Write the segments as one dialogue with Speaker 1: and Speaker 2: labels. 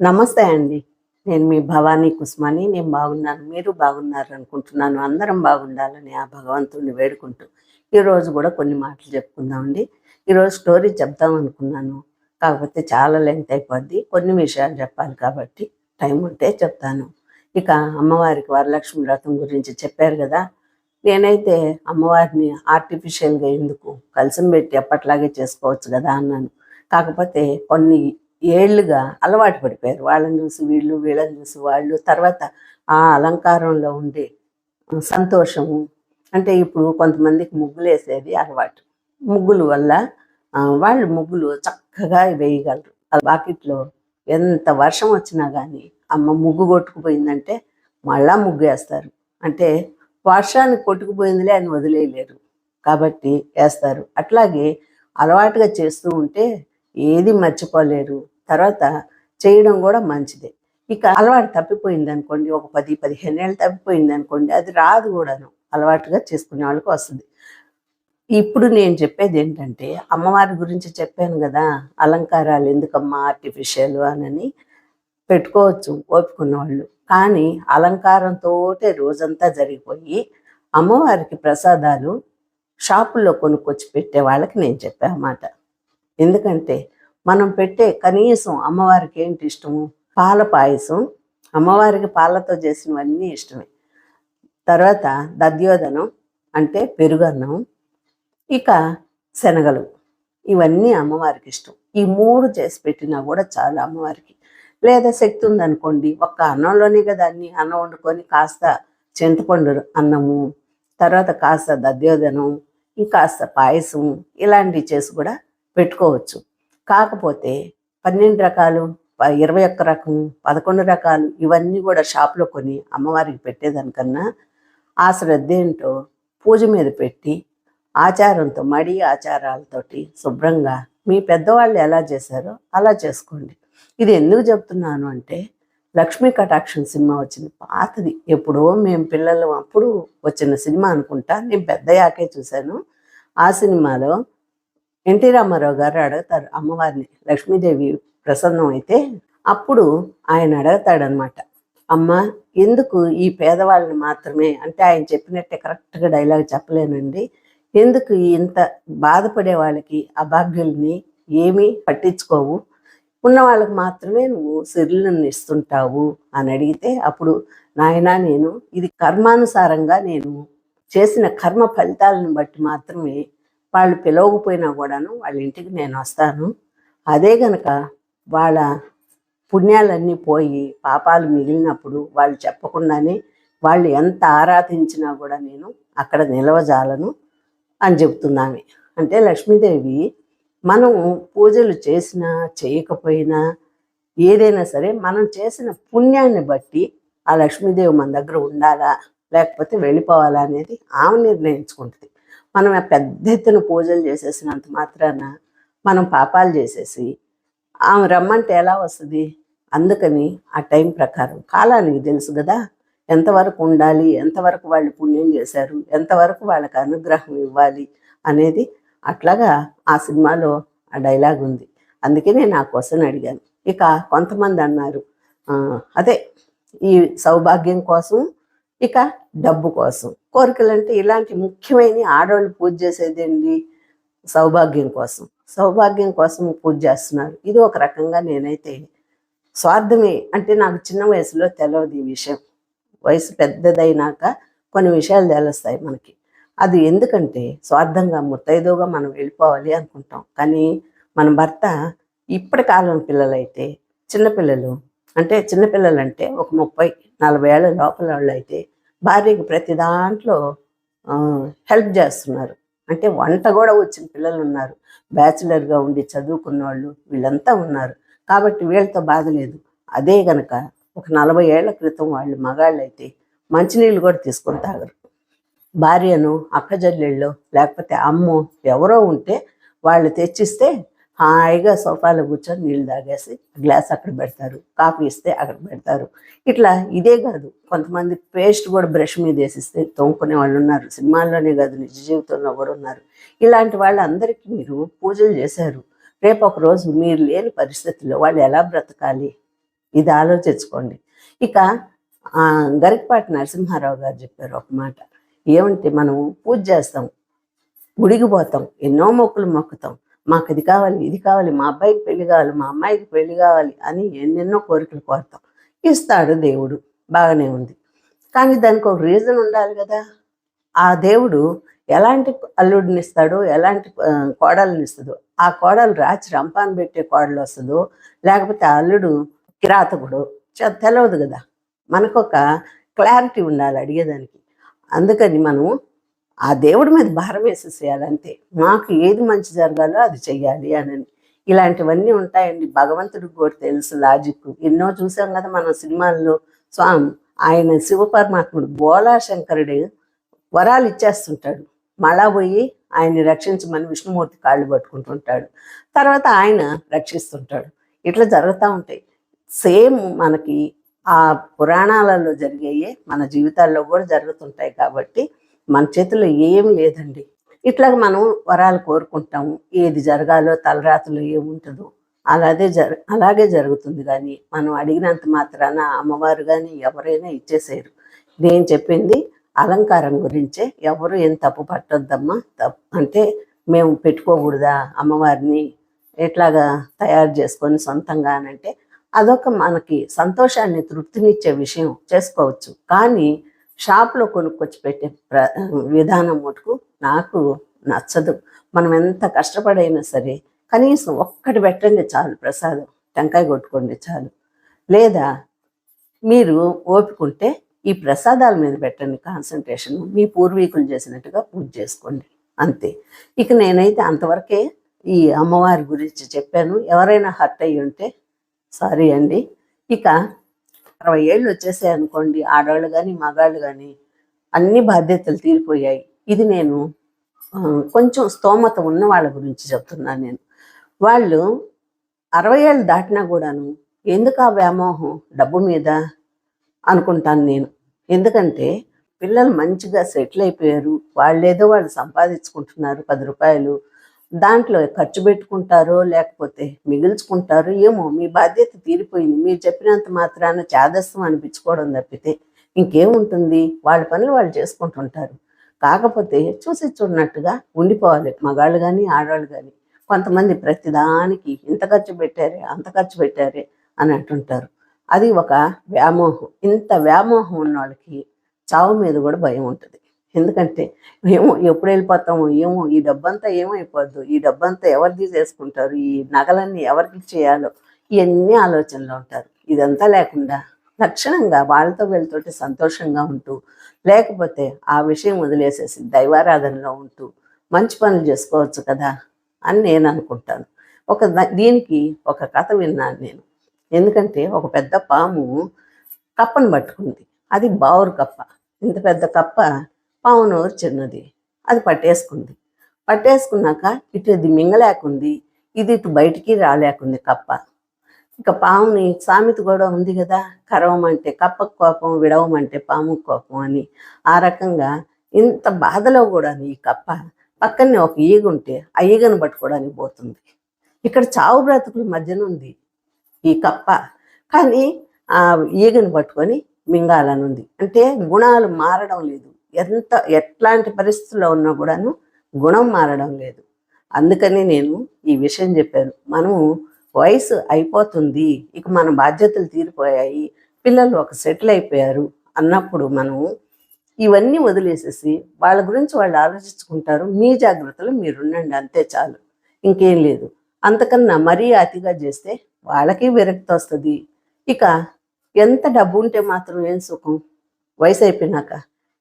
Speaker 1: నమస్తే అండి. నేను మీ భవానీ కుస్మాని. నేను బాగున్నాను. మీరు బాగున్నారు అనుకుంటున్నాను. అందరం బాగుండాలని ఆ భగవంతుడిని వేడుకుంటూ ఈరోజు కూడా కొన్ని మాటలు చెప్పుకుందామండి. ఈరోజు స్టోరీ చెప్దాం అనుకున్నాను. కాకపోతే చాలా లెంత్ అయిపోద్ది. కొన్ని విషయాలు చెప్పాలి కాబట్టి టైం ఉంటే చెప్తాను. ఇక అమ్మవారికి వరలక్ష్మి వ్రతం గురించి చెప్పారు కదా. నేనైతే అమ్మవారిని ఆర్టిఫిషియల్గా ఎందుకు కలిసి పెట్టి ఎప్పట్లాగే చేసుకోవచ్చు కదా అన్నాను. కాకపోతే కొన్ని ఏళ్ళుగా అలవాటు పడిపోయారు. వాళ్ళని చూసి వీళ్ళు వీళ్ళని చూసి వాళ్ళు తర్వాత ఆ అలంకారంలో ఉండే సంతోషము అంటే ఇప్పుడు కొంతమందికి ముగ్గులు వేసేది అలవాటు. ముగ్గుల వల్ల వాళ్ళు ముగ్గులు చక్కగా వేయగలరు. ఆ బాకెట్లో ఎంత వర్షం వచ్చినా కానీ అమ్మ ముగ్గు కొట్టుకుపోయిందంటే మళ్ళా ముగ్గు వేస్తారు అంటే వర్షానికి కొట్టుకుపోయిందిలే అని వదిలేయలేరు. కాబట్టి వేస్తారు. అట్లాగే అలవాటుగా చేస్తూ ఉంటే ఏది మర్చిపోలేరు. తర్వాత చేయడం కూడా మంచిదే. ఇక అలవాటు తప్పిపోయింది అనుకోండి ఒక పది పదిహేను ఏళ్ళు తప్పిపోయింది అనుకోండి అది రాదు కూడాను. అలవాటుగా చేసుకునే వాళ్ళకి వస్తుంది. ఇప్పుడు నేను చెప్పేది ఏంటంటే అమ్మవారి గురించి చెప్పాను కదా అలంకారాలు ఎందుకమ్మా ఆర్టిఫిషియల్ అని పెట్టుకోవచ్చు ఓపుకున్న వాళ్ళు కానీ అలంకారంతోటే రోజంతా జరిగిపోయి అమ్మవారికి ప్రసాదాలు షాపుల్లో కొనుక్కొచ్చి పెట్టే వాళ్ళకి నేను చెప్పామాట ఎందుకంటే మనం పెట్టే కనీసం అమ్మవారికి ఏంటి ఇష్టము? పాల పాయసం. అమ్మవారికి పాలతో చేసినవన్నీ ఇష్టమే. తర్వాత దద్యోధనం అంటే పెరుగన్నం ఇక శనగలు. ఇవన్నీ అమ్మవారికి ఇష్టం. ఈ మూడు చేసి పెట్టినా కూడా చాలా అమ్మవారికి. లేదా శక్తి ఉందనుకోండి ఒక్క అన్నంలోనే కదా అన్ని అన్నం వండుకొని కాస్త చింతపండు అన్నము తర్వాత కాస్త దద్యోధనం ఇంకాస్త పాయసం ఇలాంటివి చేసి కూడా పెట్టుకోవచ్చు. కాకపోతే పన్నెండు రకాలు ఇరవై ఒక్క రకం పదకొండు రకాలు ఇవన్నీ కూడా షాప్లో కొని అమ్మవారికి పెట్టేదానికన్నా ఆ శ్రద్ధ ఏంటో పూజ మీద పెట్టి ఆచారంతో మడి ఆచారాలతోటి శుభ్రంగా మీ పెద్దవాళ్ళు ఎలా చేశారో అలా చేసుకోండి. ఇది ఎందుకు చెప్తున్నాను అంటే లక్ష్మీ కటాక్షన్ సినిమా వచ్చింది. పాతది. ఎప్పుడో మేము పిల్లలు అప్పుడు వచ్చిన సినిమా అనుకుంటా. నేను పెద్దయాకే చూశాను. ఆ సినిమాలో ఎన్టీ రామారావు గారు అడుగుతారు అమ్మవారిని లక్ష్మీదేవి ప్రసన్నం అయితే అప్పుడు ఆయన అడుగుతాడనమాట అమ్మ ఎందుకు ఈ పేదవాళ్ళని మాత్రమే అంటే ఆయన చెప్పినట్టే కరెక్ట్గా డైలాగ్ చెప్పలేనండి. ఎందుకు ఇంత బాధపడే వాళ్ళకి అభాగ్యుల్ని ఏమీ పట్టించుకోవు? ఉన్న వాళ్ళకి మాత్రమే నువ్వు సిరులను ఇస్తుంటావు అని అడిగితే అప్పుడు నాయనా నేను ఇది కర్మానుసారంగా నేను చేసిన కర్మ ఫలితాలను బట్టి మాత్రమే వాళ్ళు పిలవకపోయినా కూడాను వాళ్ళ ఇంటికి నేను వస్తాను. అదే గనక వాళ్ళ పుణ్యాలన్నీ పోయి పాపాలు మిగిలినప్పుడు వాళ్ళు చెప్పకుండానే వాళ్ళు ఎంత ఆరాధించినా కూడా నేను అక్కడ నిలవజాలను అని చెప్తున్నాను అంటే లక్ష్మీదేవి మనం పూజలు చేసినా చేయకపోయినా ఏదైనా సరే మనం చేసిన పుణ్యాన్ని బట్టి ఆ లక్ష్మీదేవి మన దగ్గర ఉండాలా లేకపోతే వెళ్ళిపోవాలా అనేది ఆమె నిర్ణయించుకుంటుంది. మనం ఆ పెద్ద ఎత్తున పూజలు చేసేసినంత మాత్రాన మనం పాపాలు చేసేసి ఆమె రమ్మంటే ఎలా వస్తుంది? అందుకని ఆ టైం ప్రకారం. కాలానికి తెలుసు కదా ఎంతవరకు ఉండాలి ఎంతవరకు వాళ్ళు పుణ్యం చేశారు ఎంతవరకు వాళ్ళకి అనుగ్రహం ఇవ్వాలి అనేది అట్లాగా ఆ సినిమాలో ఆ డైలాగ్ ఉంది. అందుకే నేను ఆ క్వశ్చన్ అడిగాను. ఇక కొంతమంది అన్నారు అదే ఈ సౌభాగ్యం కోసం ఇక డబ్బు కోసం. కోరికలు అంటే ఇలాంటి ముఖ్యమైన ఆడవాళ్ళు పూజ చేసేదండి సౌభాగ్యం కోసం. సౌభాగ్యం కోసం పూజ చేస్తున్నారు. ఇది ఒక రకంగా నేనైతే స్వార్థమే. అంటే నాకు చిన్న వయసులో తెలియదు ఈ విషయం. వయసు పెద్దదైనాక కొన్ని విషయాలు తెలుస్తాయి మనకి. అది ఎందుకంటే స్వార్థంగా ముత్తైదుగా మనం వెళ్ళిపోవాలి అనుకుంటాం. కానీ మన భర్త ఇప్పటి కాలం పిల్లలైతే చిన్నపిల్లలు అంటే చిన్నపిల్లలు అంటే ఒక ముప్పై నలభై ఏళ్ళ లోపల వాళ్ళు అయితే భార్యకి ప్రతి దాంట్లో హెల్ప్ చేస్తున్నారు. అంటే వంట కూడా వచ్చిన పిల్లలు ఉన్నారు బ్యాచిలర్గా ఉండి చదువుకున్న వాళ్ళు వీళ్ళంతా ఉన్నారు. కాబట్టి వీళ్ళతో బాధ లేదు. అదే గనక ఒక నలభై ఏళ్ళ క్రితం వాళ్ళు మగాళ్ళు అయితే మంచినీళ్ళు కూడా తీసుకొని తాగరు. భార్యను అక్కజల్లెళ్ళు లేకపోతే అమ్మో ఎవరో ఉంటే వాళ్ళు తెచ్చిస్తే హాయిగా సోఫాలో కూర్చొని నీళ్ళు తాగేసి గ్లాస్ అక్కడ పెడతారు. కాఫీ ఇస్తే అక్కడ పెడతారు. ఇట్లా ఇదే కాదు. కొంతమంది పేస్ట్ కూడా బ్రష్ మీద వేసిస్తే తోముకునే వాళ్ళు ఉన్నారు. సినిమాల్లోనే కాదు నిజ జీవితంలో కూడా ఉన్నారు. ఇలాంటి వాళ్ళందరికీ మీరు పూజలు చేశారు. రేపు ఒక రోజు మీరు లేని పరిస్థితుల్లో వాళ్ళు ఎలా బ్రతకాలి? ఇది ఆలోచించుకోండి. ఇక ఆ, గరికపాటి నరసింహారావు గారు చెప్పారు ఒక మాట. ఏమంటే మనం పూజ చేస్తాం గుడికి పోతాం ఎన్నో మొక్కులు మొక్కుతాం. మాకు ఇది కావాలి ఇది కావాలి మా అబ్బాయికి పెళ్ళి కావాలి మా అమ్మాయికి పెళ్ళి కావాలి అని ఎన్నెన్నో కోరికలు కోరుతాం. ఇస్తాడు దేవుడు బాగానే ఉంది. కానీ దానికి ఒక రీజన్ ఉండాలి కదా. ఆ దేవుడు ఎలాంటి అల్లుడిని ఇస్తాడో ఎలాంటి ఆ, కోడల్ని ఇస్తుందో ఆ కోడలు రాచి రంపాన్ పెట్టే కోడలు వస్తుందో లేకపోతే ఆ అల్లుడు కిరాతకుడు చ- తెలియదు కదా. మనకొక క్లారిటీ ఉండాలి అడిగేదానికి. అందుకని మనం ఆ దేవుడి మీద భారం వేసేసేయాలి అంతే. మాకు ఏది మంచి జరగాలో అది చెయ్యాలి అని. ఇలాంటివన్నీ ఉంటాయండి. భగవంతుడికి కూడా తెలుసు లాజిక్ ఎన్నో చూసాం కదా మన సినిమాల్లో. స్వామి ఆయన శివపరమాత్ముడు బోలా శంకరుడు వరాలు ఇచ్చేస్తుంటాడు. మళ్ళా పోయి ఆయన్ని రక్షించమని విష్ణుమూర్తి కాళ్ళు పట్టుకుంటుంటాడు. తర్వాత ఆయన రక్షిస్తుంటాడు. ఇట్లా జరుగుతూ ఉంటాయి. సేమ్ మనకి ఆ పురాణాలలో జరిగేయే మన జీవితాల్లో కూడా జరుగుతుంటాయి కాబట్టి మన చేతిలో ఏం లేదండి. ఇట్లాగ మనం వరాలు కోరుకుంటాము ఏది జరగాలో తలరాతలో ఏముంటుందో అలాగే జర అలాగే జరుగుతుంది కానీ మనం అడిగినంత మాత్రాన అమ్మవారు కానీ ఎవరైనా ఇచ్చేసేయరు. నేను చెప్పింది అలంకారం గురించే. ఎవరు ఏం తప్పు పట్టొద్దమ్మా. తప్పు అంటే మేము పెట్టుకోకూడదా అమ్మవారిని? ఎట్లాగా తయారు చేసుకొని సొంతంగా అని అంటే అదొక మనకి సంతోషాన్ని తృప్తినిచ్చే విషయం చేసుకోవచ్చు. కానీ షాప్లో కొనుక్కొచ్చి పెట్టే ప్ర విధానం మటుకు నాకు నచ్చదు. మనం ఎంత కష్టపడైనా సరే కనీసం ఒక్కటి పెట్టండి చాలు ప్రసాదం. టెంకాయ కొట్టుకోండి చాలు. లేదా మీరు ఓపికంటే ఈ ప్రసాదాల మీద పెట్టండి కాన్సన్ట్రేషన్. మీ పూర్వీకులు చేసినట్టుగా పూజ చేసుకోండి. అంతే. ఇక నేనైతే అంతవరకే ఈ అమ్మవారి గురించి చెప్పాను. ఎవరైనా హర్ట్ అయ్యి ఉంటే సారీ అండి. ఇక అరవై ఏళ్ళు వచ్చేసాయి అనుకోండి ఆడవాళ్ళు కానీ మగాళ్ళు కానీ అన్ని బాధ్యతలు తీరిపోయాయి. ఇది నేను కొంచెం స్తోమత ఉన్న వాళ్ళ గురించి చెప్తున్నాను నేను. వాళ్ళు అరవై ఏళ్ళు దాటినా కూడాను ఎందుకు ఆ వ్యామోహం డబ్బు మీద అనుకుంటాను నేను. ఎందుకంటే పిల్లలు మంచిగా సెటిల్ అయిపోయారు వాళ్ళేదో వాళ్ళు సంపాదించుకుంటున్నారు పది రూపాయలు దాంట్లో ఖర్చు పెట్టుకుంటారో లేకపోతే మిగిల్చుకుంటారో ఏమో మీ బాధ్యత తీరిపోయింది. మీరు చెప్పినంత మాత్రాన చాదస్తం అనిపించుకోవడం తప్పితే ఇంకేముంటుంది? వాళ్ళ పనులు వాళ్ళు చేసుకుంటుంటారు. కాకపోతే చూసి చూడనట్టుగా ఉండిపోవాలి. మగాళ్ళు కానీ ఆడవాళ్ళు కానీ కొంతమంది ప్రతిదానికి ఇంత ఖర్చు పెట్టారే అంత ఖర్చు పెట్టారే అని అంటుంటారు. అది ఒక వ్యామోహం. ఇంత వ్యామోహం ఉన్న వాళ్ళకి చావు మీద కూడా భయం ఉంటుంది. ఎందుకంటే ఏమో ఎప్పుడు వెళ్ళిపోతామో ఏమో ఈ డబ్బంతా ఏమైపోద్దు ఈ డబ్బంతా ఎవరు తీసేసుకుంటారు ఈ నగలన్నీ ఎవరికి చేయాలో ఇవన్నీ ఆలోచనలో ఉంటారు. ఇదంతా లేకుండా లక్షణంగా వాళ్ళతో వీళ్ళతోటి సంతోషంగా ఉంటూ లేకపోతే ఆ విషయం వదిలేసేసి దైవారాధనలో ఉంటూ మంచి పనులు చేసుకోవచ్చు కదా అని నేను అనుకుంటాను. ఒక దీనికి ఒక కథ విన్నాను నేను. ఎందుకంటే ఒక పెద్ద పాము కప్పను పట్టుకుంది. అది బావురు కప్ప. ఇంత పెద్ద కప్ప పాము నోరు చిన్నది అది పట్టేసుకుంది. పట్టేసుకున్నాక ఇటు ఇది మింగలేకుంది. ఇది ఇటు బయటికి రాలేకుంది కప్ప. ఇక పాముని సామెత కూడా ఉంది కదా. కరవమంటే కప్పకు కోపం విడవమంటే పాము కోపం అని. ఆ రకంగా ఇంత బాధలో కూడా ఈ కప్ప పక్కనే ఒక ఈగ ఉంటే ఆ ఈగను పట్టుకోవడానికి పోతుంది. ఇక్కడ చావు బ్రతుకుల మధ్యన ఉంది ఈ కప్ప. కానీ ఆ ఈగను పట్టుకొని మింగాలని ఉంది అంటే గుణాలు మారడం లేదు. ఎంత ఎట్లాంటి పరిస్థితుల్లో ఉన్నా కూడాను గుణం మారడం లేదు. అందుకని నేను ఈ విషయం చెప్పాను. మనము వయసు అయిపోతుంది ఇక మన బాధ్యతలు తీరిపోయాయి పిల్లలు ఒక సెటిల్ అయిపోయారు అన్నప్పుడు మనం ఇవన్నీ వదిలేసేసి వాళ్ళ గురించి వాళ్ళు ఆలోచించుకుంటారు. మీ జాగ్రత్తలు మీరు ఉండండి అంతే చాలు. ఇంకేం లేదు. అంతకన్నా మరీ అతిగా చేస్తే వాళ్ళకి విరక్తి వస్తుంది. ఇక ఎంత డబ్బు ఉంటే మాత్రం ఏం సుఖం? వయసు అయిపోయినాక.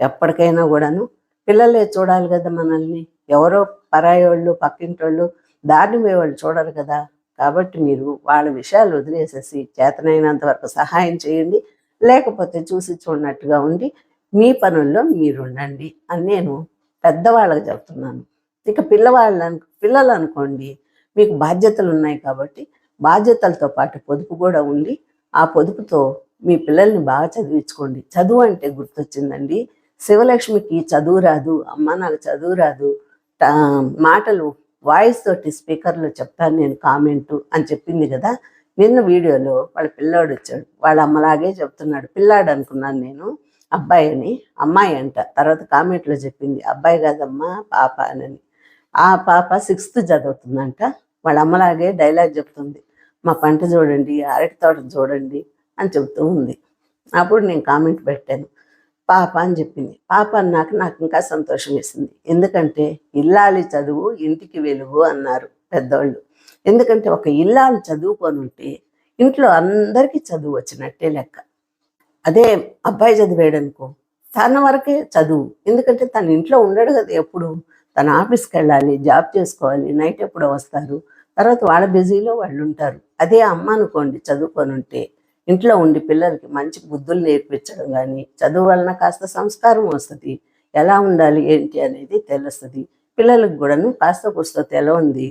Speaker 1: ఎప్పటికైనా కూడాను. పిల్లలే చూడాలి కదా మనల్ని. ఎవరో పరాయి వాళ్ళు పక్కింటి వాళ్ళు దారిని వాళ్ళు చూడరు కదా. కాబట్టి మీరు వాళ్ళ విషయాలు వదిలేసేసి చేతనైనంత వరకు సహాయం చేయండి. లేకపోతే చూసి చూడనట్టుగా ఉండి మీ పనుల్లో మీరు ఉండండి అని నేను పెద్దవాళ్ళకి చెప్తున్నాను. ఇక పిల్లవాళ్ళ పిల్లలు అనుకోండి మీకు బాధ్యతలు ఉన్నాయి కాబట్టి బాధ్యతలతో పాటు పొదుపు కూడా ఉండి ఆ పొదుపుతో మీ పిల్లల్ని బాగా చదివించుకోండి. చదువు అంటే గుర్తొచ్చిందండి. శివలక్ష్మికి చదువు రాదు అమ్మ నాకు చదువు రాదు మాటలు వాయిస్ తోటి స్పీకర్లో చెప్తాను నేను కామెంటు అని చెప్పింది కదా నిన్న వీడియోలో వాళ్ళ పిల్లాడు వచ్చాడు. వాళ్ళ అమ్మలాగే చెప్తున్నాడు. పిల్లాడు అనుకున్నాను నేను అబ్బాయి అని అమ్మాయి అంట. తర్వాత కామెంట్లో చెప్పింది అబ్బాయి కాదమ్మా పాప అని ఆ పాప సిక్స్త్ చదువుతుందంట. వాళ్ళ అమ్మలాగే డైలాగ్ చెప్తుంది. మా పంట చూడండి అరటి తోట చూడండి అని చెప్తూ ఉంది. అప్పుడు నేను కామెంట్ పెట్టాను. పాప అని చెప్పింది. పాప అన్నాక నాకు ఇంకా సంతోషం వేసింది. ఎందుకంటే ఇల్లాలి చదువు ఇంటికి వెలుగు అన్నారు పెద్దోళ్ళు. ఎందుకంటే ఒక ఇల్లాలు చదువుకొని ఉంటే ఇంట్లో అందరికీ చదువు వచ్చినట్టే లెక్క. అదే అబ్బాయి చదివాడు అనుకో తన వరకే చదువు. ఎందుకంటే తన ఇంట్లో ఉండడు కదా ఎప్పుడు. తన ఆఫీస్కి వెళ్ళాలి జాబ్ చేసుకోవాలి నైట్ ఎప్పుడో వస్తారు. తర్వాత వాళ్ళ బిజీలో వాళ్ళు ఉంటారు అదే అమ్మ అనుకోండి చదువుకొని ఉంటే ఇంట్లో ఉండి పిల్లలకి మంచి బుద్ధులు నేర్పించడం కానీ చదువు వలన కాస్త సంస్కారం వస్తుంది. ఎలా ఉండాలి ఏంటి అనేది తెలుస్తుంది. పిల్లలకు కూడాను కాస్త పుస్తకం తెల ఉంది.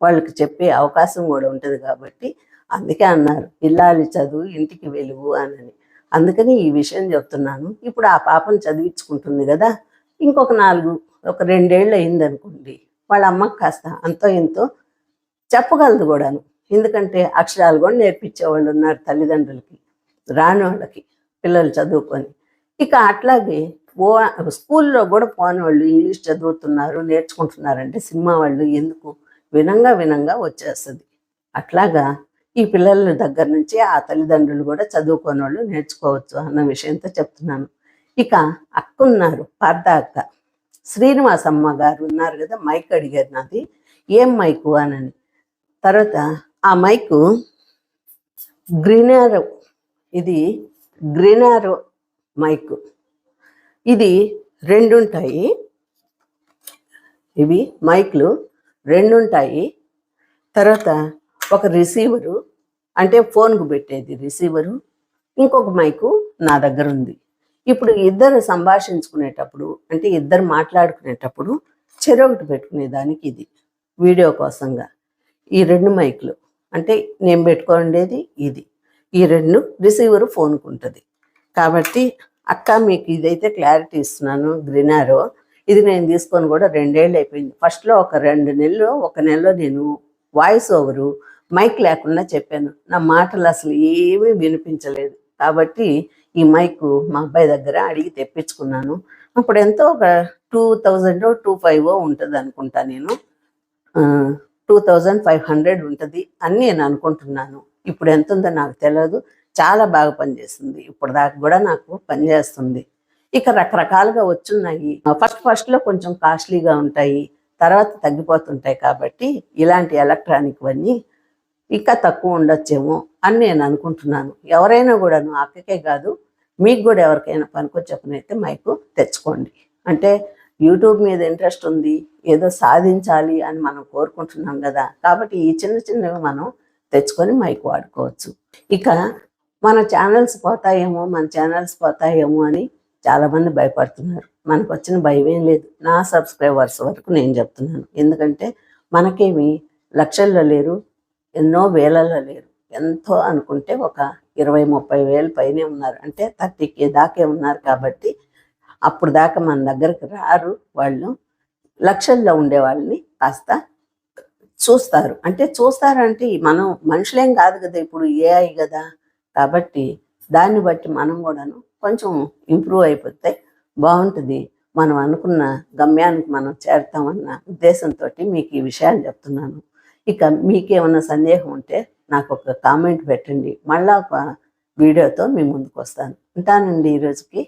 Speaker 1: వాళ్ళకి చెప్పే అవకాశం కూడా ఉంటుంది కాబట్టి అందుకే అన్నారు. ఇల్లాలి చదువు ఇంటికి వెలుగు అని అందుకని ఈ విషయం చెప్తున్నాను. ఇప్పుడు ఆ పాపను చదివించుకుంటుంది కదా. ఇంకొక నాలుగు ఒక రెండేళ్ళు అయిందనుకోండి వాళ్ళ అమ్మకి కాస్త అంతో ఇంతో చెప్పగలదు కూడాను. ఎందుకంటే అక్షరాలు కూడా నేర్పించే వాళ్ళు ఉన్నారు తల్లిదండ్రులకి రాని వాళ్ళకి పిల్లలు చదువుకొని. ఇక అట్లాగే పో స్కూల్లో కూడా పోని వాళ్ళు ఇంగ్లీష్ చదువుతున్నారు నేర్చుకుంటున్నారంటే సినిమా వాళ్ళు ఎందుకు? వినంగా వినంగా వచ్చేస్తుంది. అట్లాగా ఈ పిల్లల దగ్గర నుంచి ఆ తల్లిదండ్రులు కూడా చదువుకోని వాళ్ళు నేర్చుకోవచ్చు అన్న విషయంతో చెప్తున్నాను. ఇక అక్క ఉన్నారు పార్థ అక్క. శ్రీనివాసమ్మ గారు ఉన్నారు కదా మైక్ అడిగారు నాది. ఏం మైకు అనని తర్వాత ఆ మైకు గ్రీనారో ఇది గ్రీనారో మైకు. ఇది రెండు ఉంటాయి ఇవి మైక్లు రెండు ఉంటాయి తర్వాత ఒక రిసీవరు అంటే ఫోన్కు పెట్టేది రిసీవరు ఇంకొక మైకు నా దగ్గర ఉంది. ఇప్పుడు ఇద్దరు సంభాషించుకునేటప్పుడు అంటే ఇద్దరు మాట్లాడుకునేటప్పుడు చెరొకటి పెట్టుకునేదానికి ఇది వీడియో కోసంగా. ఈ రెండు మైకులు. అంటే నేను పెట్టుకోండేది ఇది. ఈ రెండు రిసీవర్ ఫోన్కు ఉంటుంది కాబట్టి అక్క మీకు ఇదైతే క్లారిటీ ఇస్తున్నాను గ్రినారో. ఇది నేను తీసుకొని కూడా రెండేళ్ళు అయిపోయింది. ఫస్ట్లో ఒక రెండు నెలలు ఒక నెలలో నేను వాయిస్ ఓవరు మైక్ లేకుండా చెప్పాను. నా మాటలు అసలు ఏమీ వినిపించలేదు. కాబట్టి ఈ మైక్ మా అబ్బాయి దగ్గర అడిగి తెప్పించుకున్నాను. అప్పుడు ఎంతో ఒక టూ థౌజండ్ టూ ఫైవ్ ఉంటుంది అనుకుంటా నేను టూ థౌజండ్ ఫైవ్ హండ్రెడ్ ఉంటుంది అని నేను అనుకుంటున్నాను. ఇప్పుడు ఎంత ఉందో నాకు తెలియదు చాలా బాగా పనిచేస్తుంది. ఇప్పుడు దాకా కూడా నాకు పనిచేస్తుంది. ఇక రకరకాలుగా వచ్చున్నాయి. ఫస్ట్ ఫస్ట్లో కొంచెం కాస్ట్లీగా ఉంటాయి. తర్వాత తగ్గిపోతుంటాయి కాబట్టి ఇలాంటి ఎలక్ట్రానిక్ అన్నీ ఇంకా తక్కువ ఉండొచ్చేమో అని నేను అనుకుంటున్నాను. ఎవరైనా కూడాను అక్కకే కాదు మీకు కూడా ఎవరికైనా పనికొచ్చే పని అయితే మైకు తెచ్చుకోండి. అంటే యూట్యూబ్ మీద ఇంట్రెస్ట్ ఉంది ఏదో సాధించాలి అని మనం కోరుకుంటున్నాం కదా. కాబట్టి ఈ చిన్న చిన్నవి మనం తెచ్చుకొని మైక్ వాడుకోవచ్చు. ఇక మన ఛానల్స్ పోతాయేమో మన ఛానల్స్ పోతాయేమో అని చాలామంది భయపడుతున్నారు. మనకు వచ్చిన భయం ఏం లేదు. నా సబ్స్క్రైబర్స్ వరకు నేను చెప్తున్నాను. ఎందుకంటే మనకేమి లక్షల్లో లేరు ఎన్నో వేలల్లో లేరు. ఎంతో అనుకుంటే ఒక ఇరవై ముప్పై వేలు పైనే ఉన్నారు. అంటే థర్టీకి దాకే ఉన్నారు కాబట్టి అప్పుడు దాకా మన దగ్గరకు రారు వాళ్ళు. లక్షల్లో ఉండే వాళ్ళని కాస్త చూస్తారు. అంటే చూస్తారంటే మనం మనుషులేం కాదు కదా ఇప్పుడు ఏఐ కదా. కాబట్టి దాన్ని బట్టి మనం కూడాను కొంచెం ఇంప్రూవ్ అయిపోతే బాగుంటుంది. మనం అనుకున్న గమ్యానికి మనం చేరుతామన్న ఉద్దేశంతో మీకు ఈ విషయాలు చెప్తున్నాను. ఇక మీకేమన్నా సందేహం ఉంటే నాకు ఒక కామెంట్ పెట్టండి. మళ్ళా ఒక వీడియోతో మీ ముందుకు వస్తాను. ఉంటానండి ఈరోజుకి